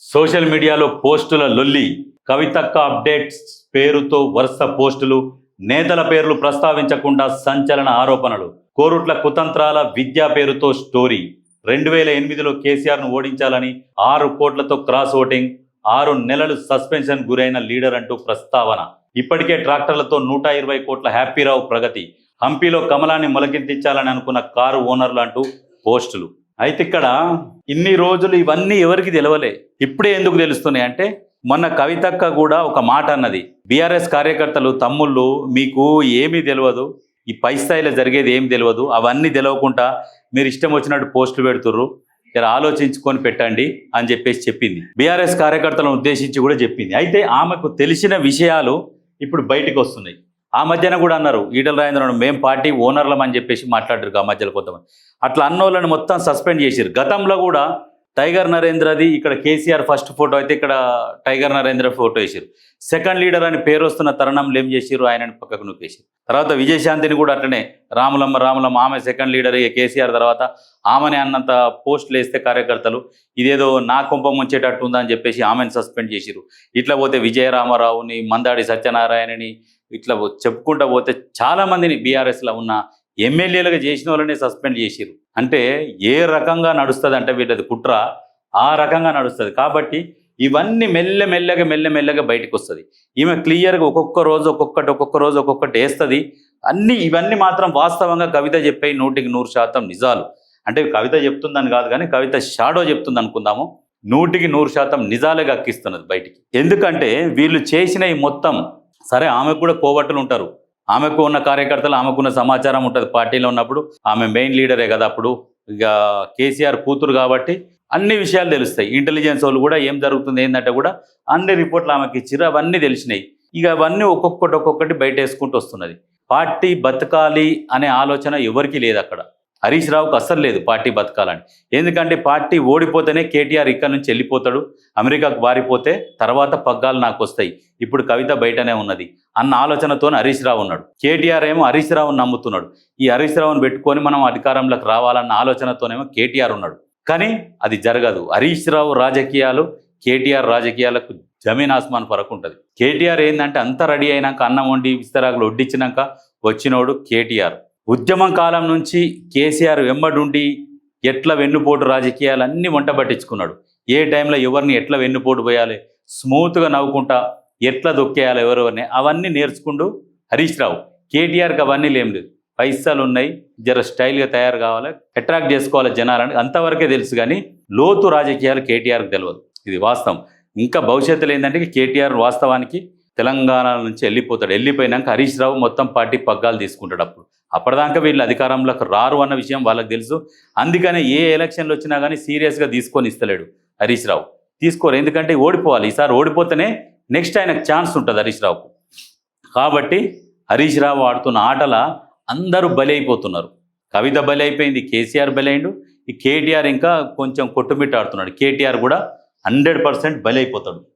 Social మీడియాలో పోస్టుల లొల్లి కవితక్క అప్డేట్స్ పేరుతో వరుస పోస్టులు నేతల పేర్లు ప్రస్తావించకుండా సంచలన ఆరోపణలు. కోరుట్ల కుతంత్రాల విద్యా పేరుతో స్టోరీ. రెండు వేల ఎనిమిదిలో కేసీఆర్ను ఓడించాలని ఆరు కోట్లతో క్రాస్ ఓటింగ్ ఆరు నెలలు సస్పెన్షన్ గురైన లీడర్ అంటూ ప్రస్తావన. ఇప్పటికే ట్రాక్టర్లతో నూట ఇరవై కోట్ల హ్యాపీరావు ప్రగతి. హంపీలో కమలాన్ని మొలకెత్తించాలని అనుకున్న కారు ఓనర్లు అంటూ పోస్టులు. అయితే ఇక్కడ ఇన్ని రోజులు ఇవన్నీ ఎవరికి తెలవలే. ఇప్పుడే ఎందుకు తెలుస్తున్నాయి అంటే మొన్న కవితక్క కూడా ఒక మాట అన్నది. బీఆర్ఎస్ కార్యకర్తలు తమ్ముళ్ళు మీకు ఏమీ తెలియదు ఈ పై స్థాయిలో జరిగేది ఏం తెలియదు అవన్నీ తెలియకుండా మీరు ఇష్టం వచ్చినట్టు పోస్టులు పెడుతుర్రు. ఇక్కడ ఆలోచించుకొని పెట్టండి అని చెప్పేసి చెప్పింది. బీఆర్ఎస్ కార్యకర్తలను ఉద్దేశించి కూడా చెప్పింది. అయితే ఆమెకు తెలిసిన విషయాలు ఇప్పుడు బయటికి వస్తున్నాయి. ఆ మధ్యన కూడా అన్నారు ఈటల రాజేంద్ర మేం పార్టీ ఓనర్లం అని చెప్పేసి మాట్లాడారు ఆ మధ్యలో కొంతమంది. అట్లా అన్నోళ్ళని మొత్తం సస్పెండ్ చేశారు గతంలో కూడా టైగర్ నరేంద్రది ఇక్కడ కేసీఆర్ ఫస్ట్ ఫోటో అయితే ఇక్కడ టైగర్ నరేంద్ర ఫోటో వేసారు సెకండ్ లీడర్ అని పేరు వస్తున్న తరుణంలో ఏం చేసారు ఆయనని పక్కకు నొక్కేసారు తర్వాత విజయశాంతిని కూడా అట్లనే రాములమ్మ రాములమ్మ ఆమె సెకండ్ లీడర్ కేసీఆర్ తర్వాత ఆమెనే అన్నంత పోస్టులు వేస్తే కార్యకర్తలు. ఇదేదో నా కుంపం ఉంచేటట్టు ఉందని చెప్పేసి ఆమెను సస్పెండ్ చేసిరు ఇట్లా పోతే విజయరామారావుని మందాడి సత్యనారాయణని ఇట్లా చెప్పుకుంటా పోతే చాలా మందిని బీఆర్ఎస్లో ఉన్న ఎమ్మెల్యేలుగా చేసిన వాళ్ళనే సస్పెండ్ చేసిరు అంటే ఏ రకంగా నడుస్తుంది అంటే వీళ్ళది కుట్ర ఆ రకంగా నడుస్తుంది. కాబట్టి ఇవన్నీ మెల్ల మెల్లగా మెల్ల మెల్లగా బయటకు వస్తుంది. ఈమె క్లియర్గా ఒక్కొక్క రోజు ఒక్కొక్కటి ఒక్కొక్క రోజు ఒక్కొక్కటి వేస్తుంది. అన్ని ఇవన్నీ మాత్రం వాస్తవంగా కవిత చెప్పే నూటికి నూరు శాతం నిజాలు. అంటే కవిత చెప్తుందని కాదు కానీ కవిత షాడో చెప్తుంది అనుకుందాము. నూటికి నూరు శాతం నిజాలే అక్కిస్తున్నది బయటికి. ఎందుకంటే వీళ్ళు చేసిన ఈ మొత్తం సరే ఆమెకు కూడా కోవట్టులు ఉంటారు. ఆమెకు ఉన్న కార్యకర్తలు ఆమెకున్న సమాచారం ఉంటుంది. పార్టీలో ఉన్నప్పుడు ఆమె మెయిన్ లీడరే కదా అప్పుడు. ఇక కేసీఆర్ కూతురు కాబట్టి అన్ని విషయాలు తెలుస్తాయి. ఇంటెలిజెన్స్ వాళ్ళు కూడా ఏం జరుగుతుంది ఏంటంటే కూడా అన్ని రిపోర్ట్లు ఆమెకి ఇచ్చిర్రు. అవన్నీ తెలిసినాయి. ఇక అవన్నీ ఒక్కొక్కటి ఒక్కొక్కటి బయట వేసుకుంటూ వస్తున్నది. పార్టీ బతకాలి అనే ఆలోచన ఎవరికీ లేదు అక్కడ. హరీష్ రావుకు అస్సలు లేదు పార్టీ బతకాలని. ఎందుకంటే పార్టీ ఓడిపోతేనే కేటీఆర్ ఇక్కడ నుంచి వెళ్ళిపోతాడు అమెరికాకు వారిపోతే తర్వాత పగ్గాలు నాకు వస్తాయి. ఇప్పుడు కవిత బయటనే ఉన్నది అన్న ఆలోచనతో హరీష్ రావు ఉన్నాడు. కేటీఆర్ ఏమో హరీష్ రావును నమ్ముతున్నాడు. ఈ హరీష్ రావుని పెట్టుకొని మనం అధికారంలోకి రావాలన్న ఆలోచనతోనేమో కేటీఆర్ ఉన్నాడు. కానీ అది జరగదు. హరీష్ రావు రాజకీయాలు కేటీఆర్ రాజకీయాలకు జమీన్ ఆస్మాన్ పరకు ఉంటుంది. కేటీఆర్ ఏంటంటే అంత రెడీ అయినాక అన్నం వండి విస్తరాకులు వడ్డించినాక వచ్చినోడు కేటీఆర్. ఉద్యమం కాలం నుంచి కేసీఆర్ వెంబడుండి ఎట్ల వెన్నుపోటు రాజకీయాలు అన్నీ వంట పట్టించుకున్నాడు. ఏ టైంలో ఎవరిని ఎట్లా వెన్నుపోటు పోయాలి? స్మూత్గా నవ్వుకుంటా ఎట్లా దొక్కేయాలి ఎవరెవరిని? అవన్నీ నేర్చుకుంటూ హరీష్ రావు కేటీఆర్కి అవన్నీ లేం లేదు. పైసలు ఉన్నాయి జర స్టైల్గా తయారు కావాలి అట్రాక్ట్ చేసుకోవాలి జనాలని అంతవరకే తెలుసు కానీ లోతు రాజకీయాలు కేటీఆర్కి తెలియదు ఇది వాస్తవం. ఇంకా భవిష్యత్తులో ఏంటంటే కేటీఆర్ వాస్తవానికి తెలంగాణ నుంచి వెళ్ళిపోతాడు. వెళ్ళిపోయినాక హరీష్ రావు మొత్తం పార్టీ పగ్గాలు తీసుకుంటాడు అప్పుడు. అప్పటిదాకా వీళ్ళు అధికారంలోకి రారు అన్న విషయం వాళ్ళకి తెలుసు. అందుకనే ఏ ఎలక్షన్లు వచ్చినా కానీ సీరియస్గా తీసుకొని ఇస్తలేడు హరీష్ రావు. తీసుకోరు. ఎందుకంటే ఓడిపోవాలి. ఈసారి ఓడిపోతేనే నెక్స్ట్ ఆయనకు ఛాన్స్ ఉంటుంది హరీష్ రావుకు. కాబట్టి హరీష్ రావు ఆడుతున్న ఆటల అందరూ బలి అయిపోతున్నారు. కవిత బలి అయిపోయింది. కేసీఆర్ బలి అయిండు. ఈ కేటీఆర్ ఇంకా కొంచెం కొట్టుమిట్టాడుతున్నాడు. కేటీఆర్ కూడా హండ్రెడ్ పర్సెంట్ బలి అయిపోతాడు.